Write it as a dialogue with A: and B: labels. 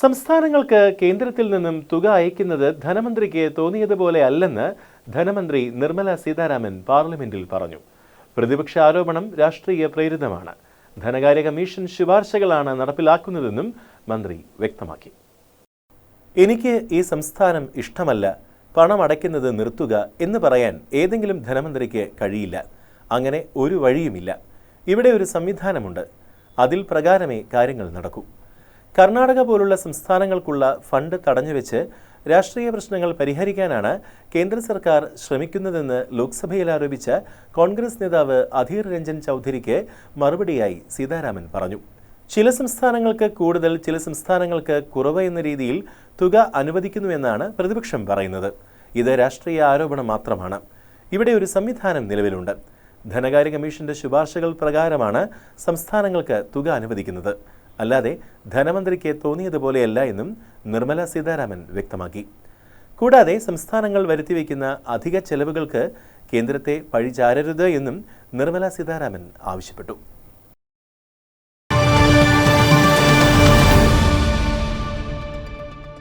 A: സംസ്ഥാനങ്ങൾക്ക് കേന്ദ്രത്തിൽ നിന്നും തുക അയക്കുന്നത് ധനമന്ത്രിക്ക് തോന്നിയതുപോലെ അല്ലെന്ന് ധനമന്ത്രി നിർമ്മല സീതാരാമൻ പാർലമെന്റിൽ പറഞ്ഞു. പ്രതിപക്ഷ ആരോപണം രാഷ്ട്രീയ പ്രേരിതമാണ്. ധനകാര്യ കമ്മീഷൻ ശുപാർശകളാണ് നടപ്പിലാക്കുന്നതെന്നും മന്ത്രി വ്യക്തമാക്കി. എനിക്ക് ഈ സംസ്ഥാനം ഇഷ്ടമല്ല. പണം അടയ്ക്കുന്നത് നിർത്തുക എന്ന് പറയാൻ ഏതെങ്കിലും ധനമന്ത്രിക്ക് കഴിയില്ല. അങ്ങനെ ഒരു വഴിയുമില്ല. ഇവിടെ ഒരു സംവിധാനമുണ്ട്. അതിൽ പ്രകാരമേ കാര്യങ്ങൾ നടക്കൂ. കർണാടക പോലുള്ള സംസ്ഥാനങ്ങൾക്കുള്ള ഫണ്ട് തടഞ്ഞുവെച്ച് രാഷ്ട്രീയ പ്രശ്നങ്ങൾ പരിഹരിക്കാനാണ് കേന്ദ്ര സർക്കാർ ശ്രമിക്കുന്നതെന്ന് ലോക്സഭയിൽ ആരോപിച്ച കോൺഗ്രസ് നേതാവ് അധീർ രഞ്ജൻ ചൗധരിക്ക് മറുപടിയായി സീതാരാമൻ പറഞ്ഞു. ചില സംസ്ഥാനങ്ങൾക്ക് കൂടുതൽ ചില സംസ്ഥാനങ്ങൾക്ക് കുറവ് എന്ന രീതിയിൽ തുക അനുവദിക്കുന്നുവെന്നാണ് പ്രതിപക്ഷം പറയുന്നത്. ഇത് രാഷ്ട്രീയ ആരോപണം മാത്രമാണ്. ഇവിടെ ഒരു സംവിധാനം നിലവിലുണ്ട്. ധനകാര്യ കമ്മീഷന്റെ ശുപാർശകൾ പ്രകാരമാണ് സംസ്ഥാനങ്ങൾക്ക് തുക അനുവദിക്കുന്നത്. അല്ലാതെ ധനമന്ത്രിക്ക് തോന്നിയതുപോലെയല്ല എന്നും നിർമ്മല സീതാരാമൻ വ്യക്തമാക്കി. കൂടാതെ സംസ്ഥാനങ്ങൾ വരുത്തിവെക്കുന്ന അധിക ചെലവുകൾക്ക് കേന്ദ്രത്തെ പഴിചാരരുത് എന്നും നിർമ്മല സീതാരാമൻ ആവശ്യപ്പെട്ടു.